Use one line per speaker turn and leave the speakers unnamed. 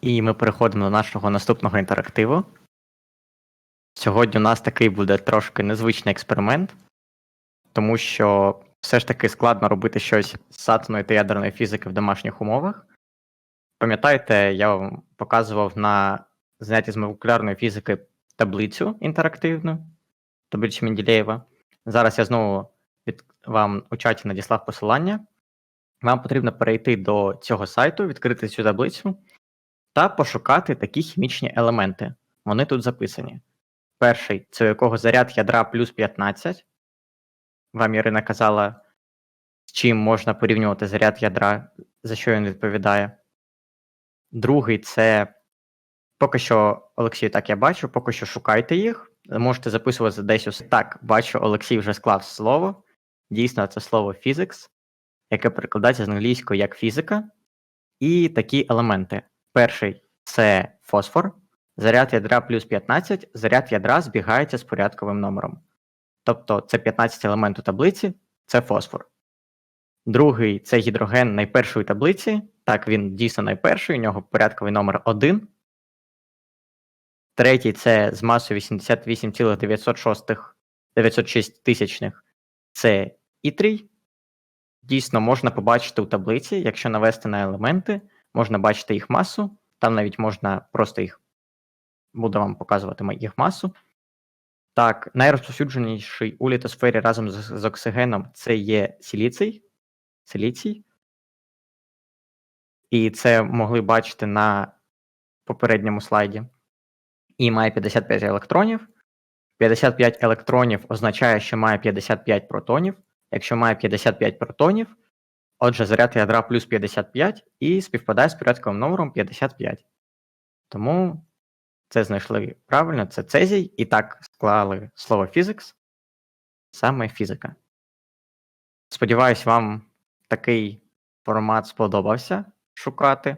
І ми переходимо до нашого наступного інтерактиву. Сьогодні у нас такий буде трошки незвичний експеримент, тому що все ж таки складно робити щось з атомної та ядерної фізики в домашніх умовах. Пам'ятаєте, я вам показував на занятті з молекулярної фізики таблицю інтерактивну, таблицю Менделєєва. Зараз я знову від вам у чаті надіслав посилання. Вам потрібно перейти до цього сайту, відкрити цю таблицю та пошукати такі хімічні елементи. Вони тут записані. Перший це у якого заряд ядра плюс 15. Вам Ірина казала, з чим можна порівнювати заряд ядра, за що він відповідає. Другий це поки що, Олексію, так я бачу, поки що шукайте їх. Можете записувати десь усе. Так, бачу, Олексій вже склав слово. Дійсно, це слово physics, яке перекладається з англійської як фізика. І такі елементи. Перший це фосфор. Заряд ядра плюс 15, заряд ядра збігається з порядковим номером. Тобто це 15 елемент у таблиці, це фосфор. Другий це гідроген найпершої таблиці. Так, він дійсно найперший, у нього порядковий номер 1. Третій це з масою 88,906 тисячних. Це ітрій. Дійсно, можна побачити у таблиці, якщо навести на елементи, можна бачити їх масу. Там навіть можна просто їх буду вам показувати їх масу. Так, найрозповсюдженіший у літосфері разом з, з оксигеном це є силіцій. Силіцій. І це могли бачити на попередньому слайді. І має 55 електронів. 55 електронів означає, що має 55 протонів. Якщо має 55 протонів, отже, заряд ядра плюс 55 і співпадає з порядковим номером 55. Тому це знайшли правильно, це цезій, і так склали слово фізикс, саме фізика. Сподіваюсь, вам такий формат сподобався шукати.